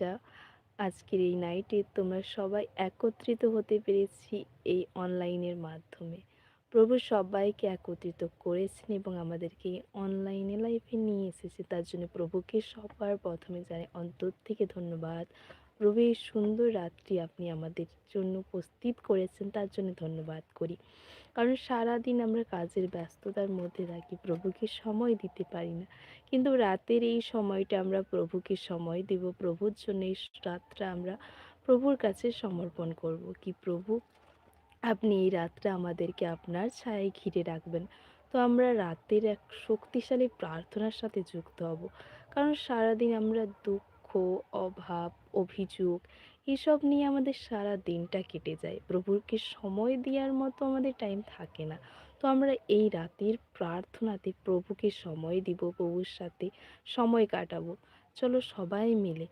যা আজকের এই নাইটে তোমরা সবাই একত্রিত হতে পেরেছি এই অনলাইনের মাধ্যমে। প্রভু সবাইকে একত্রিত করেছেন এবং আমাদেরকে এই অনলাইনে লাইফে নিয়ে এসেছে। তার জন্য প্রভুকে সবার প্রথমে জানে অন্তর থেকে ধন্যবাদ। প্রভু, এই সুন্দর রাত্রি আপনি আমাদের জন্য উপস্থিত করেছেন, তার জন্য ধন্যবাদ করি। কারণ সারাদিন আমরা কাজের ব্যস্ততার মধ্যে থাকি, প্রভুকে সময় দিতে পারি না। কিন্তু রাতের এই সময়টা আমরা প্রভুকে সময় দেব, প্রভুর জন্য এই রাতটা আমরা প্রভুর কাছে সমর্পণ করব কি, প্রভু, আপনি এই রাতটা আমাদেরকে আপনার ছায়ায় ঘিরে রাখবেন। তো আমরা রাতের এক শক্তিশালী প্রার্থনার সাথে যুক্ত হব। কারণ সারাদিন আমরা দুঃখ, অভাব, অভিযোগ এসব নিয়ে আমাদের সারা দিনটা কেটে যায়। প্রভুকে সময় দেওয়ার মতো আমাদের টাইম থাকে না। তো আমরা এই রাতের প্রার্থনাতে প্রভুকে সময় দিব, প্রভুর সাথে সময় কাটাবো। চলো সবাই মিলে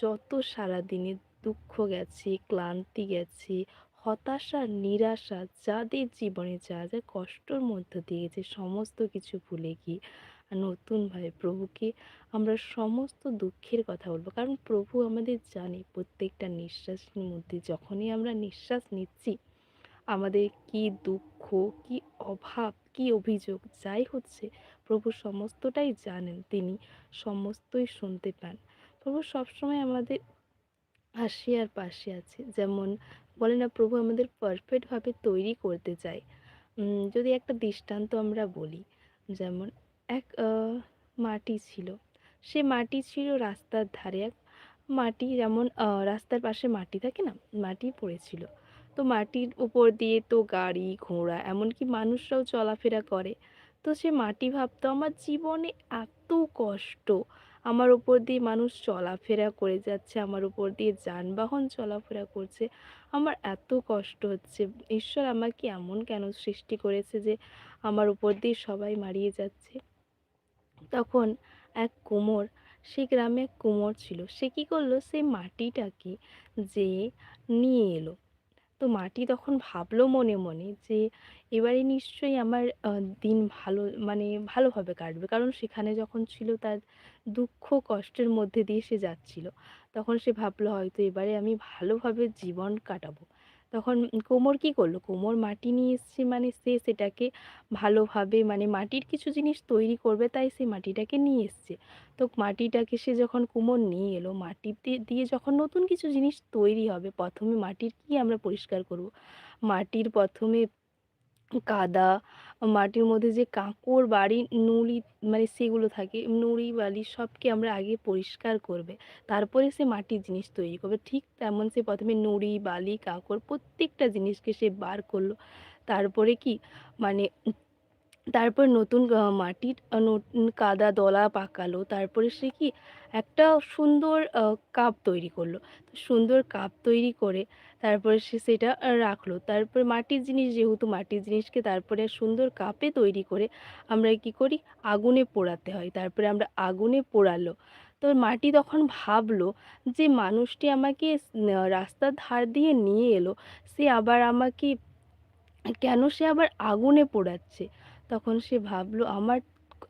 যত সারা দিনে দুঃখ গেছে, ক্লান্তি গেছে, হতাশা, নিরাশা, যাদের জীবনে যা যা কষ্টর মধ্য দিয়ে যে সমস্ত কিছু ভুলে গিয়ে নতুনভাবে প্রভুকে আমরা সমস্ত দুঃখের কথা বলব। কারণ প্রভু আমাদের জানে প্রত্যেকটা নিঃশ্বাসের মধ্যে যখনই আমরা নিঃশ্বাস নিচ্ছি, আমাদের কি দুঃখ, কি অভাব, কি অভিযোগ যাই হচ্ছে, প্রভু সমস্তটাই জানেন। তিনি সমস্তই শুনতে পান। প্রভু সবসময় আমাদের হাসি আর পাশে আছে। যেমন বলে না, প্রভু আমাদের পারফেক্টভাবে তৈরি করতে চায়। যদি একটা দৃষ্টান্ত আমরা বলি, যেমন এক মাটি ছিল। সে মাটি ছিল রাস্তার ধারে। এক মাটি যেমন রাস্তার পাশে মাটি থাকে না, মাটি পড়েছিল। তো মাটির উপর দিয়ে তো গাড়ি, ঘোড়া, এমনকি মানুষরাও চলাফেরা করে। তো সে মাটি ভাবতো, আমার জীবনে এত কষ্ট। আমার উপর দিয়ে মানুষ চলাফেরা করে যাচ্ছে, আমার উপর দিয়ে যানবাহন চলাফেরা করছে। আমার এত কষ্ট হচ্ছে। ঈশ্বর আমাকে এমন কেন সৃষ্টি করেছে যে আমার উপর দিয়ে সবাই মারিয়ে যাচ্ছে? তখন এক কুমোর সেই গ্রামে এক কুমোর ছিল। সে কী করল? সেই মাটিটাকে যে নিয়ে এলো। তো মাটি তখন ভাবলো মনে মনে যে, এবারে নিশ্চয়ই আমার দিন ভালো মানে ভালোভাবে কাটবে। কারণ সেখানে যখন ছিল তার দুঃখ, কষ্টের মধ্যে দিয়ে সে যাচ্ছিল। তখন সে ভাবলো, হয়তো এবারে আমি ভালোভাবে জীবন কাটাবো। তখন কোমর কি করল? কোমর মাটি নিয়ে এসছে মানে সে সেটাকে ভালোভাবে মানে মাটির কিছু জিনিস তৈরি করবে তাই সে মাটিটাকে নিয়ে এসছে। তো মাটিটাকে সে যখন কোমর নিয়ে এলো, মাটিতে দিয়ে যখন নতুন কিছু জিনিস তৈরি হবে, প্রথমে মাটির কি আমরা পরিষ্কার করব? মাটির প্রথমে কাদা, মাটির মধ্যে যে কাঁকড় বাড়ি, নুড়ি মানে সেগুলো থাকে, নুড়ি, বালি সবকে আমরা আগে পরিষ্কার করবে। তারপরে সে মাটির জিনিস তৈরি করবে। ঠিক তেমন সে প্রথমে নুড়ি, বালি কাঁকড় প্রত্যেকটা জিনিসকে সে বার করল। তারপরে কি? মানে তারপর নতুন মাটির কাদা, দলা পাকালো তারপরে সে কি একটা সুন্দর কাপ তৈরি করল। সুন্দর কাপ তৈরি করে তারপরে সে সেটা রাখল। তারপরে মাটির জিনিস, যেহেতু মাটির জিনিসকে তারপরে সুন্দর কাপে তৈরি করে আমরা কি করি আগুনে পোড়াতে হয়। তারপরে আমরা আগুনে পোড়ালো। তো মাটি তখন ভাবলো যে মানুষটি আমাকে রাস্তার ধার দিয়ে নিয়ে এলো। সে আবার আমাকে, কেন সে আবার আগুনে পোড়াচ্ছে? তখন সে ভাবলো, আমার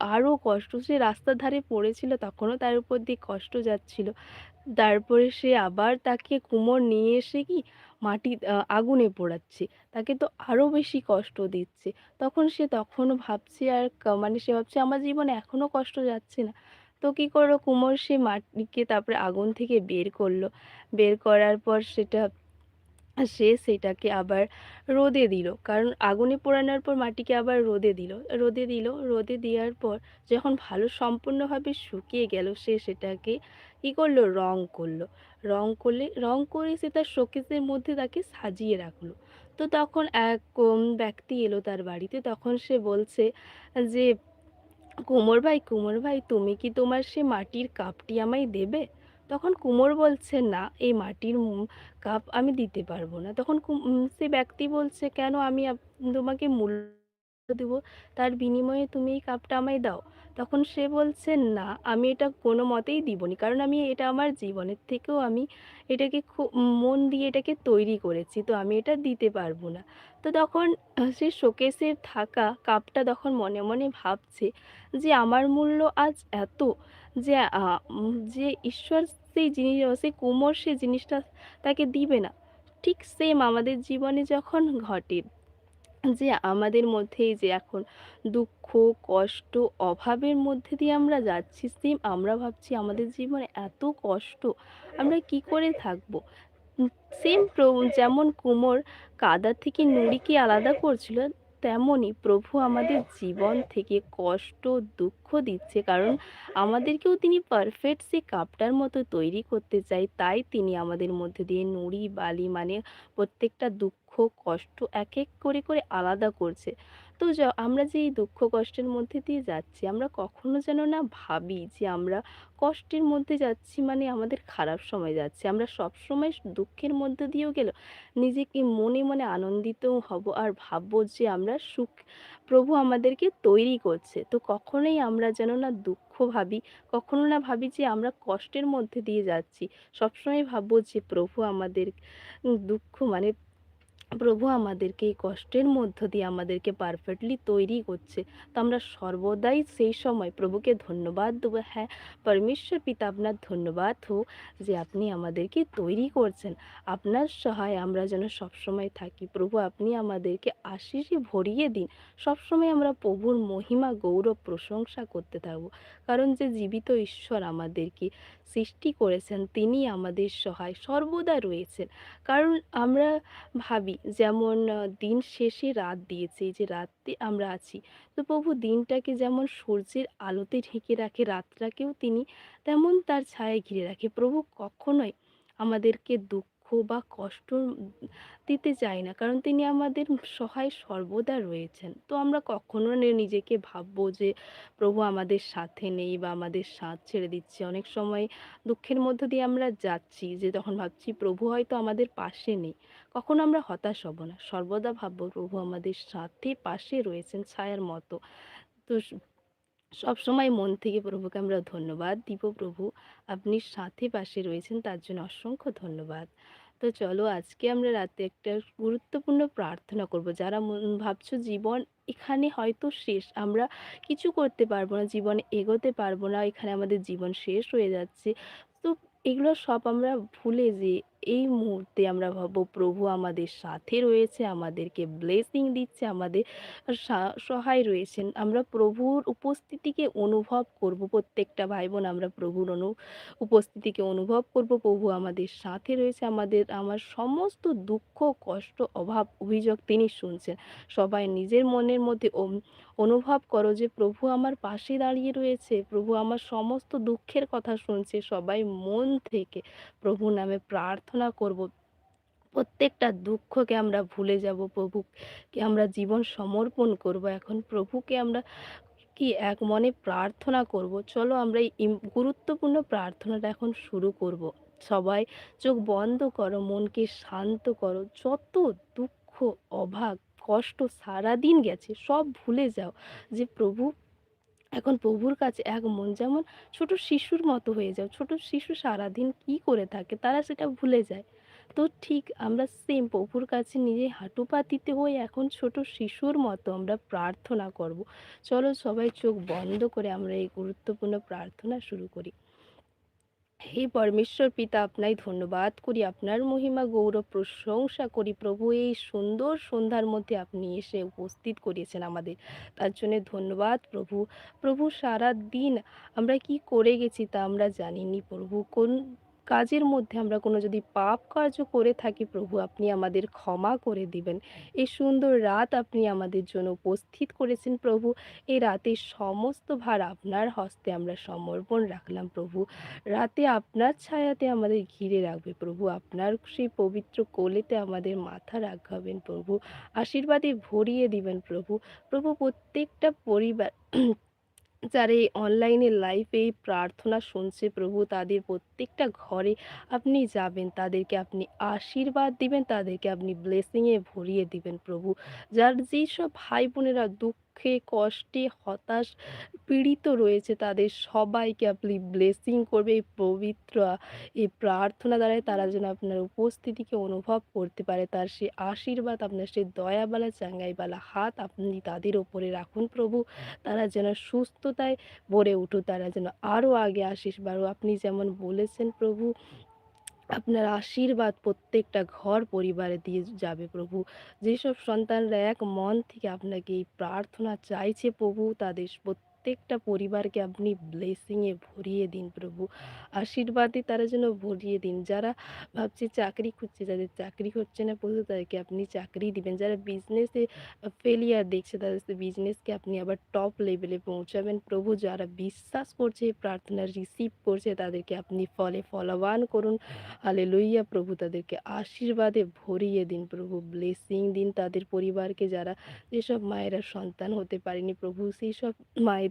আরও কষ্ট, সে রাস্তার ধারে পড়েছিল, তখনও তার উপর দিয়ে কষ্ট যাচ্ছিল। তারপরে সে আবার তাকে কুমোর নিয়ে এসে কি মাটি আগুনে পোড়াচ্ছে। তাকে তো আরও বেশি কষ্ট দিচ্ছে। তখন সে তখনও ভাবছে আর মানে সে ভাবছে, আমার জীবনে এখনও কষ্ট যাচ্ছে না। তো কি করল, কুমোর সে মাটিকে তারপরে আগুন থেকে বের করল। বের করার পর সেটা সে সেটাকে আবার রোদে দিল। কারণ আগুনে পোড়ানোর পর মাটিকে আবার রোদে দিল। রোদে দিল, রোদে দেওয়ার পর যখন ভালো সম্পূর্ণভাবে শুকিয়ে গেল সে সেটাকে কী করল রং করল রং করলে রং করে সে তার শোকেসের মধ্যে তাকে সাজিয়ে রাখল। তো তখন এক ব্যক্তি এলো তার বাড়িতে তখন সে বলছে যে কুমোর ভাই, কুমোর ভাই তুমি কি তোমার সে মাটির কাপটি আমায় দেবে? তখন কুমোর বলছে, "না, এই মাটির কাপ আমি দিতে পারব না।" তখন সে ব্যক্তি বলছে, "কেন আমি তোমাকে মূল্য দেবো তার বিনিময়ে তুমি এই কাপটা আমায় দাও।" তখন সে বলছে, "না, আমি এটা কোনো মতেই দিব দিবনি। কারণ আমি এটা আমার জীবনের থেকেও আমি এটাকে খুব মন দিয়ে এটাকে তৈরি করেছি। তো আমি এটা দিতে পারব না।" তো তখন সে শোকেসে থাকা কাপটা তখন মনে, মনে ভাবছে যে আমার মূল্য আজ এত যে যে ঈশ্বর সেই জিনিস সেই কুমোর সেই জিনিসটা তাকে দিবে না ঠিক সেম আমাদের জীবনে যখন ঘটে যে আমাদের মধ্যেই যে এখন দুঃখ, কষ্ট, অভাবের মধ্যে দিয়ে আমরা যাচ্ছি সেম আমরা ভাবছি আমাদের জীবনে এত কষ্ট আমরা কি করে থাকব? সেম যেমন কুমোর কাদা থেকে নুড়িকে আলাদা করছিল, তেমনই প্রভু আমাদের জীবন থেকে কষ্ট, দুঃখ দিচ্ছে। কারণ আমাদেরকেও তিনি পারফেক্ট সে কাপটার মতো তৈরি করতে চাই তাই তিনি আমাদের মধ্যে দিয়ে নুড়ি, বালি মানে প্রত্যেকটা দুঃখ, কষ্ট এক, এক করে, করে আলাদা করছে। তো আমরা যে এই দুঃখ কষ্টের মধ্যে দিয়ে যাচ্ছি, আমরা কখনো যেন না ভাবি যে আমরা কষ্টের মধ্যে যাচ্ছি মানে আমাদের খারাপ সময় যাচ্ছে। আমরা সব সময় দুঃখের মধ্যে দিয়েও গেলেও নিজেকে মনে, মনে আনন্দিতও হব আর ভাববো যে আমরা সুখ প্রভু আমাদেরকে তৈরি করছে। তো কখনোই আমরা যেন না দুঃখ ভাবি, কখনো না ভাবি যে আমরা কষ্টের মধ্যে দিয়ে যাচ্ছি। সবসময় ভাববো যে প্রভু আমাদের দুঃখ মানে প্রভু আমাদেরকে এই কষ্টের মধ্য দিয়ে আমাদেরকে পারফেক্টলি তৈরি করছে। তো আমরা সর্বদাই সেই সময় প্রভুকে ধন্যবাদ দেবো। হ্যাঁ, পরমেশ্বর পিতা আপনার ধন্যবাদ হোক যে আপনি আমাদেরকে তৈরি করছেন। আপনার সহায় আমরা যেন সবসময় থাকি। প্রভু আপনি আমাদেরকে আশিসে ভরিয়ে দিন। সবসময় আমরা প্রভুর মহিমা, গৌরব, প্রশংসা করতে থাকব। কারণ যে জীবিত ঈশ্বর আমাদেরকে সৃষ্টি করেছেন তিনি আমাদের সহায় সর্বদা রয়েছেন। কারণ আমরা ভাবি যেমন দিন শেষে রাত দিয়েছে, যে রাতে আমরা আছি। তো প্রভু দিনটাকে যেমন সূর্যের আলোতে ঢেকে রাখে, রাতটাকেও তিনি তেমন তার ছায়ায় ঘিরে রাখে। প্রভু কখনোই আমাদেরকে দুঃখ বা কষ্ট দিতে চাই না। কারণ তিনি আমাদের সহায় সর্বদা রয়েছেন। তো আমরা কখনো নিজেকে ভাববো যে, প্রভু আমাদের সাথে নেই বা আমাদের সাথ ছেড়ে দিচ্ছে। অনেক সময় দুঃখের মধ্য দিয়ে আমরা যাচ্ছি যে, তখন ভাবছি, প্রভু হয়তো আমাদের পাশে নেই। কখনো আমরা হতাশ হব না। সর্বদা ভাববো, প্রভু আমাদের সাথে পাশে রয়েছেন ছায়ার মতো। তো সবসময় মন থেকে প্রভুকে আমরা ধন্যবাদ দিব প্রভু, আপনি সাথে পাশে রয়েছেন তার জন্য অসংখ্য ধন্যবাদ। তো চলো আজকে আমরা রাতে একটা গুরুত্বপূর্ণ প্রার্থনা করব। যারা ভাবছ জীবন এখানে হয়তো শেষ। আমরা কিছু করতে পারব না, জীবনে এগোতে পারব না, এখানে আমাদের জীবন শেষ হয়ে যাচ্ছে। তো এগুলো সব আমরা ভুলে যেয়ে এই মুহূর্তে আমরা ভাববো প্রভু আমাদের সাথে রয়েছে, আমাদেরকে ব্লেসিং দিচ্ছে, আমাদের সহায় রয়েছেন। আমরা প্রভুর উপস্থিতিকে অনুভব করব। প্রত্যেকটা ভাই-বোন আমরা প্রভুর অনু উপস্থিতিকে অনুভব করব। প্রভু আমাদের সাথে রয়েছে। আমাদের আমার সমস্ত দুঃখ, কষ্ট, অভাব, অভিযোগ তিনি শুনছেন। সবাই নিজের মনের মধ্যে অনুভব করো যে প্রভু আমার পাশে দাঁড়িয়ে রয়েছে। প্রভু আমার সমস্ত দুঃখের কথা শুনছে। সবাই মন থেকে প্রভু নামে প্রার্থনা করব। প্রত্যেকটা দুঃখকে আমরা ভুলে যাব। প্রভুকে আমরা জীবন সমর্পণ করব। এখন প্রভুকে আমরা কি এক মনে প্রার্থনা করব। চলো আমরা এই গুরুত্বপূর্ণ প্রার্থনাটা এখন শুরু করব। সবাই চোখ বন্ধ করো, মনকে শান্ত করো। যত দুঃখ, অভাব, কষ্ট সারাদিন গেছে সব ভুলে যাও। যে প্রভু এখন প্রভুর কাছে এক মন যেমন ছোট শিশুর মতো হয়ে যাও। ছোট শিশু সারাদিন কি করে থাকে তারা সেটা ভুলে যায়। তো ঠিক আমরা সেম প্রভুর কাছে নিজে হাঁটু পাতিতে হয়ে এখন ছোট শিশুর মতো আমরা প্রার্থনা করব। চলো সবাই চোখ বন্ধ করে আমরা এই গুরুত্বপূর্ণ প্রার্থনা শুরু করি। হে পরমেশ্বর পিতা আপনাই ধন্যবাদ করি, আপনার মহিমা, গৌরব, প্রশংসা করি প্রভু এই সুন্দর সন্ধ্যার মধ্যে আপনি এসে উপস্থিত করিয়েছেন আমাদের। তার জন্য ধন্যবাদ প্রভু। প্রভু সারা দিন আমরা কি করে গেছি তা আমরা জানিনি প্রভু। কোন কাজের মধ্যে আমরা কোনো যদি পাপ কার্য করে থাকি, প্রভু আপনি আমাদের ক্ষমা করে দিবেন। এই সুন্দর রাত আপনি আমাদের জন্য উপস্থিত করেছেন প্রভু। এই রাতের সমস্ত ভার আপনার হস্তে আমরা সমর্পণ রাখলাম প্রভু। রাতে আপনার ছায়াতে আমাদের ঘিরে রাখবে প্রভু। আপনার সেই পবিত্র কোলেতে আমাদের মাথা রাখাবেন প্রভু। আশীর্বাদে ভরিয়ে দিবেন প্রভু। প্রভু, প্রত্যেকটা পরিবার যারা এই অনলাইনে লাইভে এই প্রার্থনা শুনছে প্রভু তাদের প্রত্যেকটা ঘরে আপনি যাবেন। তাদেরকে আপনি আশীর্বাদ দিবেন, তাদেরকে আপনি ব্লেসিংয়ে ভরিয়ে দিবেন প্রভু। যার যেসব ভাই-বোনেরা দুঃখ দুঃখে, কষ্টে, হতাশ পীড়িত রয়েছে তাদের সবাইকে। আপনি ব্লেসিং করবে এই পবিত্র, এই প্রার্থনা দ্বারাই তারা যেন আপনার উপস্থিতিকে অনুভব করতে পারে। তার সেই আশীর্বাদ, আপনার সেই দয়াবালা, চাঙ্গাইবালা হাত আপনি তাদের ওপরে রাখুন প্রভু। তারা যেন সুস্থতায় ভরে উঠুক, তারা যেন আরও আগে আসিস বারো আপনি যেমন বলেছেন প্রভু আপনার আশীর্বাদ প্রত্যেকটা ঘর পরিবারে দিয়ে যাবে প্রভু। যেসব সন্তানরা এক মন থেকে আপনাকে এই প্রার্থনা চাইছে প্রভু, তাদের প্রত্যেকটা পরিবারকে আপনি ব্লেসিংয়ে ভরিয়ে দিন প্রভু। আশীর্বাদে তারা যেন ভরিয়ে দিন। যারা ভাবছে চাকরি খুঁজছে যাদের চাকরি হচ্ছে না প্রভু তাদেরকে আপনি চাকরি দিবেন। যারা বিজনেসে ফেলিয়ার দেখছে তাদের বিজনেসকে আপনি আবার টপ লেভেলে পৌঁছাবেন। প্রভু যারা বিশ্বাস করছে প্রার্থনা রিসিভ করছে তাদেরকে আপনি ফলে ফলবান করুন। আলে লইয়া প্রভু তাদেরকে আশীর্বাদে ভরিয়ে দিন প্রভু। ব্লেসিং দিন তাদের পরিবারকে যারা যেসব মায়েরা সন্তান হতে পারেনি প্রভু সেই সব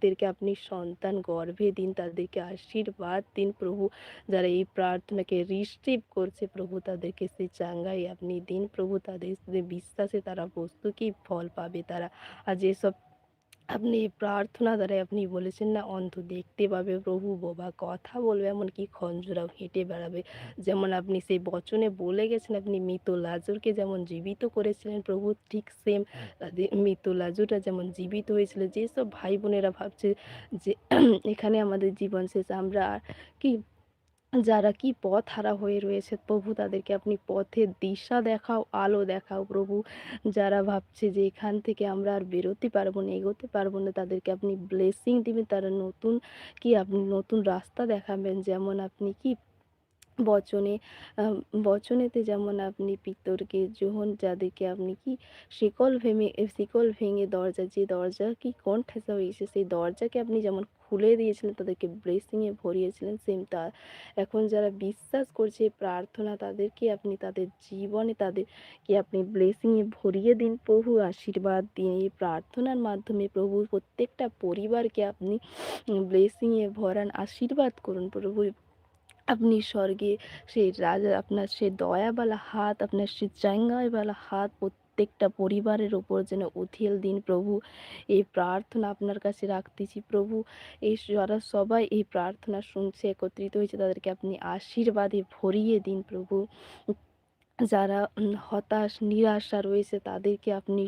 মায়েদেরকে আপনি সন্তান গর্ভে দিন, তাদেরকে আশীর্বাদ দিন প্রভু। যারা এই প্রার্থনাকে রিসিভ করছে প্রভু, তাদেরকে সেই চাঙ্গাই আপনি দিন প্রভু। তাদের বিশ্বাসে তারা বস্তু কি ফল পাবে তারা। আর যেসব আপনি প্রার্থনা দ্বারাই আপনি বলেছেন না অন্ত দেখতে পাবে প্রভু বোবা কথা বলবে এমনকি খঞ্জরাও হেঁটে বেড়াবে। যেমন আপনি সেই বচনে বলে গেছেন আপনি মৃত লাজুরকে যেমন জীবিত করেছিলেন প্রভু ঠিক সেম তাদের মৃত লাজুরটা যেমন জীবিত হয়েছিল যেসব ভাই বোনেরা ভাবছে যে এখানে আমাদের জীবন শেষ আমরা আর কি যারা কি পথ হারা হয়ে রয়েছে, প্রভু তাদেরকে আপনি পথের দিশা দেখাও, আলো দেখাও প্রভু। যারা ভাবছে যে এখান থেকে আমরা আর বেরোতে পারব না, এগোতে পারব না, তাদেরকে আপনি ব্লেসিং দিবেন। তারা নতুন কি আপনি নতুন রাস্তা দেখাবেন। যেমন আপনি কি বচনে বচনেতে যেমন আপনি পিতরকে যখন যাদেরকে আপনি কি শিকল ভেঙে শিকল ভেঙে দরজা, যে দরজা কি কোন ঠেসা হয়েছে, সেই দরজাকে আপনি যেমন খুলে দিয়েছিলেন, তাদেরকে ব্লেসিংয়ে ভরিয়েছিলেন সেম তা। এখন যারা বিশ্বাস করছে, প্রার্থনা তাদেরকে আপনি তাদের জীবনে তাদেরকে আপনি ব্লেসিংয়ে ভরিয়ে দিন, প্রভু আশীর্বাদ দিন। এই প্রার্থনার মাধ্যমে প্রভু প্রত্যেকটা পরিবারকে আপনি ব্লেসিংয়ে ভরান, আশীর্বাদ করুন প্রভু। আপনি স্বর্গে সেই রাজা আপনার সে দয়াবালা হাত আপনার সে চাঙ্গাইবালা হাত প্রত্যেকটা পরিবারের ওপর যেন উথিল দিন প্রভু এই প্রার্থনা আপনার কাছে রাখতেছি প্রভু এই যারা সবাই এই প্রার্থনা শুনছে একত্রিত হয়েছে তাদেরকে আপনি আশীর্বাদে ভরিয়ে দিন প্রভু যারা হতাশ, নিরাশা রয়েছে তাদেরকে আপনি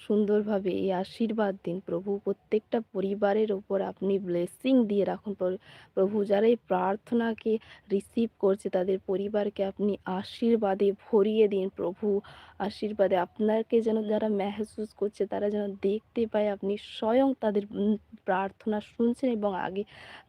সুন্দরভাবে এই আশীর্বাদ দিন। প্রভু, প্রত্যেকটা পরিবারের ওপর আপনি ব্লেসিং দিয়ে রাখুন। প্রভু যারা এই প্রার্থনাকে রিসিভ করছে তাদের পরিবারকে আপনি আশীর্বাদে ভরিয়ে দিন। প্রভু আশীর্বাদে আপনাকে যেন যারা মেহসুস করছে তারা যেন দেখতে পায় আপনি স্বয়ং তাদের প্রার্থনা শুনছেন এবং আগে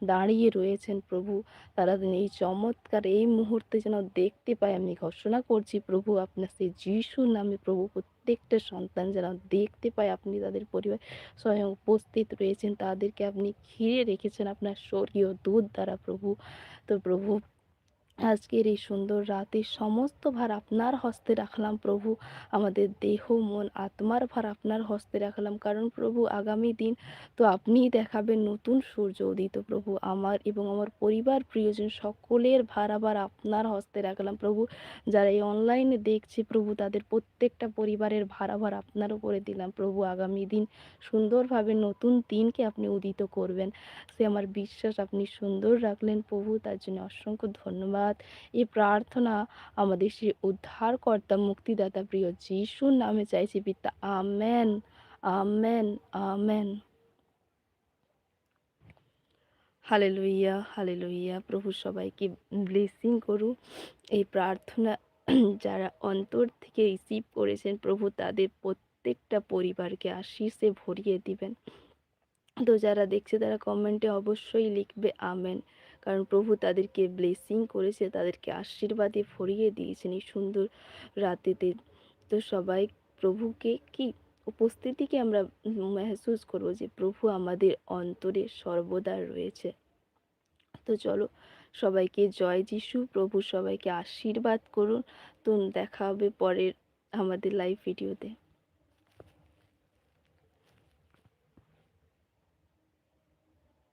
দাঁড়িয়ে রয়েছেন। প্রভু তারা এই চমৎকার এই মুহূর্তে যেন দেখতে পায়। আমি ঘোষণা করছি প্রভু, আপনার সেই যিশুর নামে প্রভু, প্রত্যেকটা সন্তান যেন দেখতে পায় আপনি তাদের পরিবার স্বয়ং উপস্থিত রয়েছেন, তাদেরকে আপনি ঘিরে রেখেছেন, আপনার স্বর্গীয় দুধ দ্বারা প্রভু। তো প্রভু আজকের এই সুন্দর রাতে সমস্ত ভার আপনার হস্তে রাখলাম প্রভু। আমাদের দেহ, মন, আত্মার ভার আপনার হস্তে রাখলাম। কারণ প্রভু, আগামী দিন তো আপনিই দেখাবেন নতুন সূর্য উদিত প্রভু। আমার এবং আমার পরিবার, প্রিয়জন সকলের ভার আবার আপনার হস্তে রাখলাম প্রভু। যারা এই অনলাইনে দেখছে প্রভু, তাদের প্রত্যেকটা পরিবারের ভার আবার আপনার উপরে দিলাম প্রভু। আগামী দিন সুন্দরভাবে নতুন দিনকে আপনি উদিত করবেন। সে আমার বিশ্বাস, আপনি সুন্দর রাখলেন প্রভু। তার জন্য অসংখ্য ধন্যবাদ। ধন্যবাদ। এই প্রার্থনা আমাদের সে উদ্ধারকর্তা মুক্তিদাতা প্রিয় যিশুর নামে চাইছি পিতা, আমেন আমেন আমেন। হালে লইয়া হালে লইয়া প্রভু সবাইকে ব্লেসিং করু এই প্রার্থনা যারা অন্তর থেকে রিসিভ করেছেন, প্রভু তাদের প্রত্যেকটা পরিবারকে আশিসে ভরিয়ে দিবেন। তো যারা দেখছে তারা কমেন্টে অবশ্যই লিখবে আমেন। কারণ প্রভু তাদেরকে ব্লেসিং করেছে, তাদেরকে আশীর্বাদে ভরিয়ে দিয়েছেন এই সুন্দর রাতেতে। তো সবাই প্রভুকে কি উপস্থিতিকে আমরা মেহসুস করব যে প্রভু আমাদের অন্তরে সর্বদা রয়েছে। তো চলো সবাইকে জয় যিশু, প্রভু সবাইকে আশীর্বাদ করুন। তো দেখা হবে পরের আমাদের লাইভ ভিডিওতে